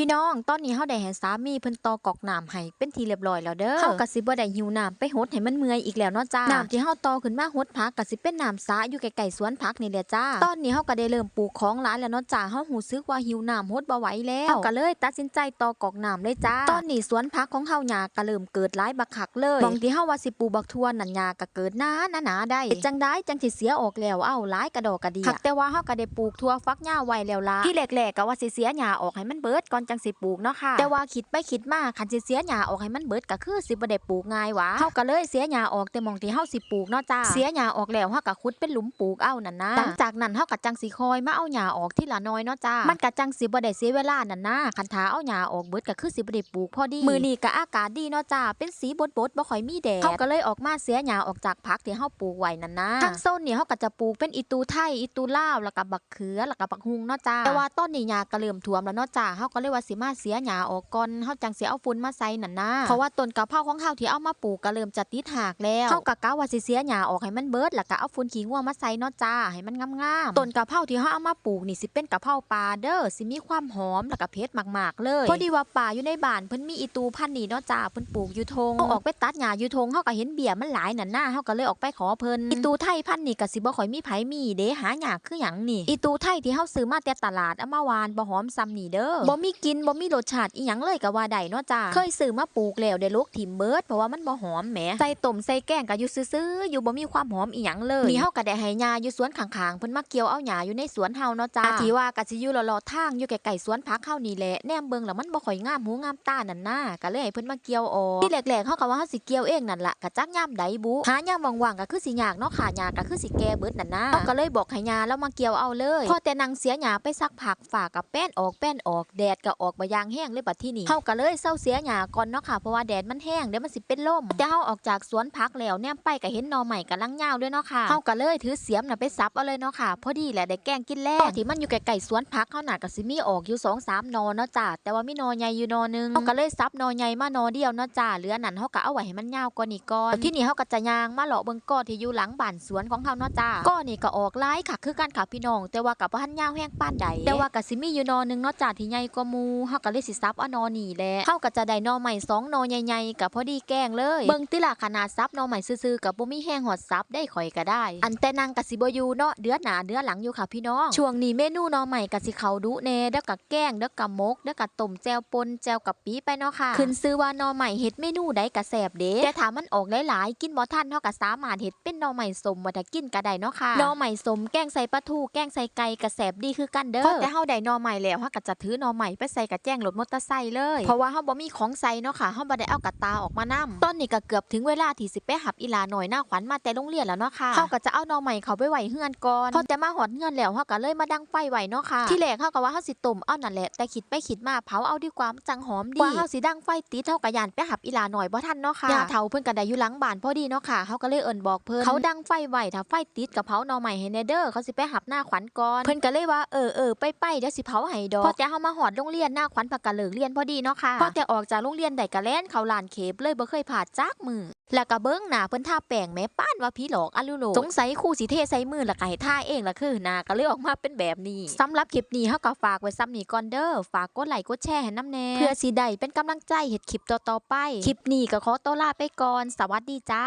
พี่น้องตอนนี้เฮาได้ให้สามีเพิ่นต่อกอกน้ำให้เป็นที่เรียบร้อยแล้วเด้อเฮาก็สิบ่ได้หิวน้ำไปหดให้มันเมื่อยอีกแล้วเนาะจ้าน้ำที่เฮาต่อขึ้นมาหดผักก็สิเป็นน้ำสาอยู่ใกล้ๆสวนผักนี่แหละจ้า ตอนนี้เฮาก็ได้เริ่มปลูกของหลายแล้วเนาะจ้าเฮารู้สึกว่าหิวน้ำหดบ่ไหวแล้วเฮาก็เลยตัดสินใจต่อกอกน้ำเลยจ้า ตอนนี้สวนผักของเฮาหญ้าก็เริ่มเกิดหลายบักคักเลยบางที่เฮาว่าสิปลูกบักทั่วนั่นหญ้าก็เกิดหนาหนาๆได้เฮ็ดจังได๋จังสิเสียออกแล้วเอ้าหลายกระดอกกระเดียแต่ว่าเฮาก็ได้ปลูกทั่วฟักหญ้าไว้แล้วล่ะที่แรกๆก็ว่าสิเสียหญ้าออกให้มันเบิดก่อนจังสิปลูกเนาะค่ะ แต่ว่าคิดไปคิดมาคันสิเสียหญ้าออกให้มันเบิดก็คือสิบ่ได้ปลูกง่ายหวะเฮาก็เลยเสียหญ้าออกแต่หมองที่เฮาสิปลูกเนาะจ้า เสียหญ้าออกแล้วเฮาก็ขุดเป็นหลุมปลูกเอานั่นนะหลังจากนั้นเฮาก็จังสิคอยมาเอาหญ้าออกทีละน้อยเนาะจ้า มันก็จังสิบ่ได้เสียเวลานั่นนะคันถ้าเอาหญ้าออกเบิดก็คือสิบ่ได้ปลูกพอดี มื้อนี้ก็อากาศดีเนาะจ้า เป็นสีบดๆบ่ค่อยมีแดดเฮาก็เลยออกมาเสียหญ้าออกจากผักที่เฮาปลูกไว้นั่นนะทางโซนนี่เฮาก็จะปลูกเป็นอีตูไทยอีตูลาวแล้วก็บักเขือแล้วก็บักฮุงเนาะจ้าแต่ว่าต้นนี้หญ้าก็เริ่มท่วมแล้วเนาะจ้าเฮาก็เลยว่าสิมาเสียหญ้าออกก่อนเฮาจังสิเอาฝุ่นมาใส่นั่นนะเพราะว่าต้นกะเพราของเฮาที่เอามาปลูกก็เริ่มจะติดหากแล้วเฮาก็กะว่าสิเสียหญ้าออกให้มันเบิดแล้วก็เอาฝุ่นขี้งัวมาใส่เนาะจ้าให้มันงามๆต้นกะเพราที่เฮาเอามาปลูกนี่สิเป็นกะเพราป่าเด้อสิมีความหอมแล้วก็เผ็ดมากๆเลยพอดีว่าป่าอยู่ในบ้านเพิ่นมีอีตูพันธุ์นี่เนาะจ้าเพิ่นปลูกอยู่ทงเฮาออกไปตัดหญ้าอยู่ทงเฮาก็เห็นเบี้ยมันหลายนั่นน่ะเฮาก็เลยออกไปขอเพิ่นอีตูไทยพันธุ์นี่ก็สิบ่ค่อยมีไผมีเด้หายากคือหยังนี่อีตูไทยที่เฮาซื้อมาแต่ตลาดเอามาหวานบ่หอมซ้ำนี่เด้อบ่มีกลินบ่มีรสชาติอีหยังเลยก็ว่าได้เนาะจ้าเคยซื้อมาปลูกแล้วได้ลูกถิ่มเบิดเพราะว่ามันบ่หอมแหมใส่ต้มใส่แกงก็อยู่ซื่อๆอยู่บ่มีความหอมอีหยังเลยนี่เฮาก็ได้ให้ยาอยู่สวนข้างๆเพิ่นมาเกี่ยวเอาหญ้าอยู่ในสวนเฮาเนาะจ้าที่ว่าก็สิอยู่เลาะๆทางอยู่ใกล้ๆสวนผักเฮานี่แหละแนมเบิ่งแล้วมันบ่ค่อยงามหูงามตานั่นน่ะก็เลยให้เพิ่นมาเกี่ยวออกที่แรกๆเฮาก็ว่าเฮาสิเกี่ยวเองนั่นล่ะก็จักยามใดบุหายามว่างๆก็คือสิยากเนาะค่ะหญ้าก็คือสิแก่เบิดนั่นน่ะเฮาก็เลยบอกให้ยาแล้วมาเกี่ยวเอาเลยพอแต่นางเสียหญ้าไปซักผักฝากกับแป้นออกแป้นออกแดดก็ออกบ่ยางแห้งเลยบัดที่นี่เฮาก็เลยเซาเสียหญ้าก่อนเนาะค่ะ เพราะว่าแดดมันแห้งเดี๋ยวมันสิเป็นลมแต่เฮาออกจากสวนผักแล้วแนมไปก็เห็นหน่อใหม่กำลังยาวด้วยเนาะค่ะเฮาก็เลยถือเสียมน่ะไปซับเอาเลยเนาะค่ะ พอดีแหละได้แกงกินแล้วที่มันอยู่ใกล้ๆสวนผักเฮาน่ะก็สิมีออกอยู่2 3หนอเนาะจ้าแต่ว่ามีหนอใหญ่อยู่หนอหนึงเฮาก็เลยซับหนอใหญ่มาหนอเดียวเนาะจ้าเหลือนั่นเฮาก็เอาไว้ให้มันยาวกว่านี้ก่อนที่นี่เฮาก็จะย่างมาเลาะเบิ่งก้อที่อยู่หลังบ้านสวนของเฮาเนาะจ้าก้อนี่ก็ออกหลายค่ะคือกันค่ะพี่น้องแต่ว่าก็บ่ทันยาวแห้งปานใดแต่ว่าก็สิมีอยู่หนอหนึงเนาะจ้าที่ใหญ่กว่าหมู่เฮาก็เลยสิซับเอานอนี่แหละเฮาก็จะได้นอใหม่สองนอใหญ่ๆก็พอดีแกงเลยเบิ่งติล่ะขนาดซับนอใหม่ซื่อๆก็บ่มีแห้งหอดซับได้ข่อยก็ได้ อันแต่นางก็สิบ่อยู่เนาะเดือนหน้าเดือนหลังอยู่ค่ะพี่น้องช่วงนี้เมนูนอใหม่ก็สิเขาดุแน่เด้อก็แกงเด้อก็มกเด้อก็ต้มแจวปนแจวกับปีไปเนาะค่ะขึ้นซื้อว่านอใหม่เฮ็ดเมนูใดก็แซ่บเด้แต่ถ้ามันออกหลายๆกินบ่ทันเฮาก็สามารถเฮ็ดเป็นนอใหม่สมว่าถ้ากินก็ได้เนาะค่ะนอใหม่สมแกงใส่ปลาทูแกงใส่ไก่ก็แซ่บดีคือกันเด้อพอแต่เฮาได้นอใหม่แล้วเฮาก็จะถือนอใหม่ไปใส่กับแจ้งรถมอเตอร์ไซค์เลย เพราะว่าเฮาบ่มีของใส่เนาะค่ะเฮาบ่ได้เอากระตาออกมานํตอนนี้ก็เกือบถึงเวลาที่สิไปหับอีหลาหน่อยหน้าขวัญมาแต่โรงเรียนแล้วเนาะค่ะเฮาก็จะเอาหนอใหม่เขาไปไว้เฮือนก่อนพอแต่มาหอดเฮือนแล้วเฮาก็เลยมาดังไฟไว้เนาะค่ะที่แรกเฮาก็ว่าเฮาสิต้มเอานั่นแหละแต่คิดไปคิดมาเผาเอาดีกว่ามันจังหอมดีกว่าเฮาสิดังไฟติดเฮาก็ย่านไปหับอีหลาหน่อยบ่ทันเนาะค่ะย่าเฒ่าเพิ่นก็ได้อยู่หลังบ้านพอดีเนาะค่ะเฮาก็เลยเอิ้นบอกเพิ่นเขาดังไฟไว้ถ้าไฟติดก็เผาหนอใหม่ให้แน่เด้อเขาสิไปหับหน้าขวัญก่อนเพิ่นก็เลยว่าเออเออไปไปเดี๋ยวสิเผาให้ดอกพอแต่เฮามาหอดโรงเรียนหน้าขวัญพักกะเลิกเรียนพอดีเนาะค่ะพอแต่ออกจากโรงเรียนได้ก็แล่นเข้าลานเคปเลยบ่เคยผ่านจักมือแล้วก็เบิ้งหน้าเพิ่นทาแป้งแม่ป้านว่าผีหลอกอะลุโลสงสัยครู่สิเทใส่มือแล้วก็ให้ทาเองล่ะคือหน้าก็เลยออกมาเป็นแบบนี้สำหรับคลิปนี้เฮาก็ฝากไว้ซ้ำนี้ก่อนเด้อฝากกดไลค์กดแชร์ให้น้ำแน่เพื่อสิได้เป็นกำลังใจเฮ็ดคลิปต่อๆไปคลิปนี้ก็ขอตัวลาไปก่อน สวัสดีจ้า